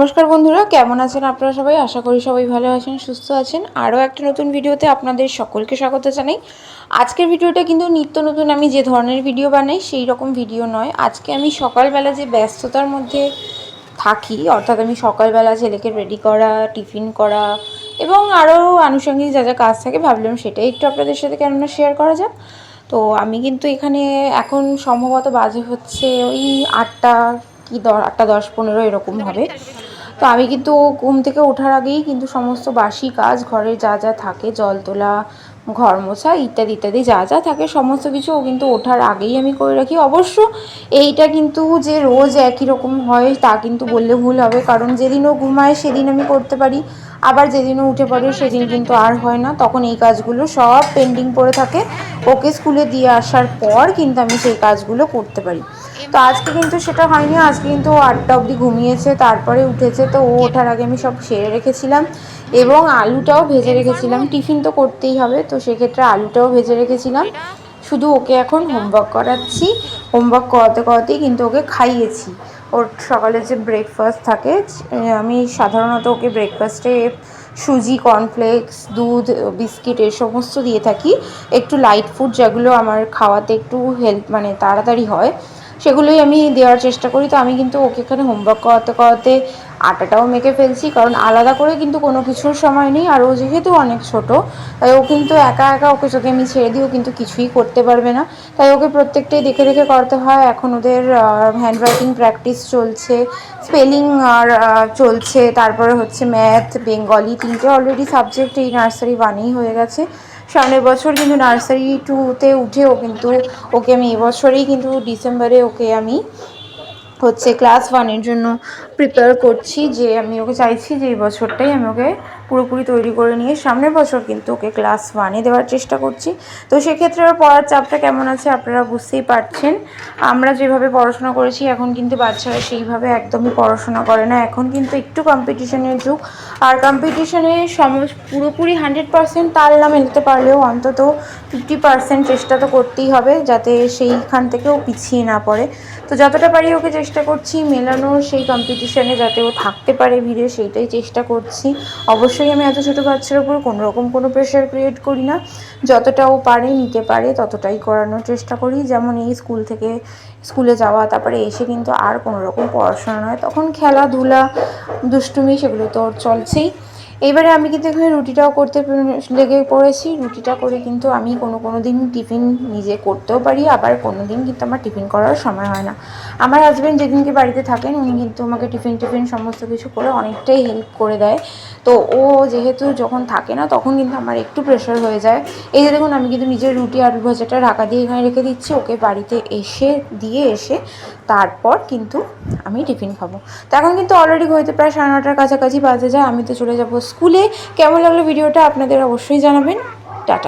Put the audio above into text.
নমস্কার বন্ধুরা, কেমন আছেন আপনারা সবাই? আশা করি সবাই ভালো আছেন, সুস্থ আছেন। আরও একটা নতুন ভিডিওতে আপনাদের সকলকে স্বাগত জানাই। আজকের ভিডিওটা কিন্তু নিত্য নতুন, আমি যে ধরনের ভিডিও বানাই সেই রকম ভিডিও নয়। আজকে আমি সকালবেলা যে ব্যস্ততার মধ্যে থাকি, অর্থাৎ আমি সকালবেলা ছেলেকে রেডি করা, টিফিন করা এবং আরও আনুষঙ্গিক যা যা কাজ থাকে ভাবলাম সেটাই একটু আপনাদের সাথে কেননা শেয়ার করা যাক। তো আমি কিন্তু এখানে এখন সম্ভবত বাজে হচ্ছে ওই আটটা কি আটটা দশ পনেরো এরকম হবে। তো আমি কিন্তু ঘুম থেকে ওঠার আগেই কিন্তু সমস্ত বাসি কাজ ঘরে যা যা থাকে, জল তোলা, ঘর মোছা ইত্যাদি ইত্যাদি যা যা থাকে সমস্ত কিছু ও কিন্তু ওঠার আগেই আমি করে রাখি। অবশ্য এইটা কিন্তু যে রোজ একই রকম হয় তা কিন্তু বললে ভুল হবে। কারণ যেদিন ও ঘুমায় সেদিন আমি করতে পারি। আবার যেদিনও উঠে পড়ে সেদিন কিন্তু আর হয় না। তখন এই কাজগুলো সব পেন্ডিং পড়ে থাকে। ওকে স্কুলে দিয়ে আসার পর কিন্তু আমি সেই কাজগুলো করতে পারি। তো আজকে কিন্তু সেটা হয়নি, আজকে কিন্তু ও আটটা অবধি ঘুমিয়েছে, তারপরে উঠেছে, তো ও ওঠার আগে আমি সব সেরে রেখেছিলাম এবং আলুটাও ভেজে রেখেছিলাম। টিফিন তো করতেই হবে, তো সেক্ষেত্রে আলুটাও ভেজে রেখেছিলাম। শুধু ওকে এখন হোমওয়ার্ক করাচ্ছি, হোমওয়ার্ক করাতে করাতেই কিন্তু ওকে খাইয়েছি। ওর সকালে যে ব্রেকফাস্ট থাকে, আমি সাধারণত ওকে ব্রেকফাস্টে সুজি কর্নফ্লেক্স দুধ বিস্কিট এই সমস্ত দিয়ে থাকি। একটু লাইট ফুড যেগুলো আমার খাওয়াতে একটু হেল্প মানে তাড়াতাড়ি হয়। সেগুলোই আমি দেওয়ার চেষ্টা করি। তো আমি কিন্তু ওকে এখানে হোমওয়ার্ক করাতে করাতে আটাটাও মেখে ফেলছি। কারণ আলাদা করে কিন্তু কোনো কিছুর সময় নেই। আর ও যেহেতু অনেক ছোট, তাই ও কিন্তু একা একা ওকে যদি আমি ছেড়ে দিই, ও কিন্তু কিছুই করতে পারবে না। তাই ওকে প্রত্যেকটাই দেখে দেখে করতে হয়। এখন ওদের হ্যান্ড রাইটিং প্র্যাকটিস চলছে স্পেলিং আর চলছে। তারপরে হচ্ছে ম্যাথ বেঙ্গলি তিনটে অলরেডি সাবজেক্ট এই নার্সারি ওয়ানেই হয়ে গেছে। সামনের বছর কিন্তু নার্সারি টুতে উঠেও কিন্তু ওকে আমি এবছরেই কিন্তু ডিসেম্বরে ওকে আমি হচ্ছে ক্লাস ওয়ানের জন্য প্রিপেয়ার করছি যে আমি ওকে চাইছি যে এই বছরটাই আমি ওকে পুরোপুরি তৈরি করে নিয়ে সামনের বছর কিন্তু ওকে ক্লাস ওয়ানে দেওয়ার চেষ্টা করছি। তো সেক্ষেত্রে ওর পড়ার চাপটা কেমন আছে আপনারা বুঝতেই পারছেন। আমরা যেভাবে পড়াশোনা করেছি, এখন কিন্তু বাচ্চারা সেইভাবে একদমই পড়াশোনা করে না। এখন কিন্তু একটু কম্পিটিশনের যুগ। আর কম্পিটিশনে সম পুরোপুরি হান্ড্রেড পারসেন্ট তাল না মেলতে পারলেও অন্তত ফিফটি পারসেন্ট চেষ্টা তো করতেই হবে, যাতে সেইখান থেকেও পিছিয়ে না পড়ে। তো যতটা পারি ওকে চেষ্টা করছি মেলানোর সেই কম্পিটিশানে যাতে ও থাকতে পারে ভিড়ে, সেইটাই চেষ্টা করছি। অবশ্যই আমি এত ছোটো বাচ্চার উপর কোনোরকম কোনো প্রেশার ক্রিয়েট করি না। যতটা ও পারে নিতে পারে, ততটাই করানোর চেষ্টা করি। যেমন এই স্কুল থেকে স্কুলে যাওয়া, তারপরে এসে কিন্তু আর কোনো রকম পড়াশোনা নয়। তখন খেলাধুলা, দুষ্টুমি, সেগুলো তো চলছেই। এবারে আমি কিন্তু এখানে রুটিটাও করতে লেগে পড়েছি। রুটিটা করে কিন্তু আমি কোনো কোনো দিন টিফিন নিজে করতেও পারি, আবার কোনো দিন কিন্তু আমার টিফিন করার সময় হয় না। আমার হাজব্যান্ড যেদিনকে বাড়িতে থাকেন, উনি কিন্তু আমাকে টিফিন টিফিন সমস্ত কিছু করে অনেকটাই হেল্প করে দেয়। তো ও যেহেতু যখন থাকে না, তখন কিন্তু আমার একটু প্রেশার হয়ে যায়। এই যে দেখুন, আমি কিন্তু নিজের রুটি আলু ভাজাটা ঢাকা দিয়ে এখানে রেখে দিচ্ছি। ওকে বাড়িতে এসে, দিয়ে এসে তারপর কিন্তু আমি টিফিন খাব। তো এখন কিন্তু অলরেডি হয়তো প্রায় সাড়ে নটার কাছাকাছি বাজে যায়, আমি তো চলে যাব স্কুলে। কেমন লাগল ভিডিওটা আপনাদের অবশ্যই জানাবেন। টাটা।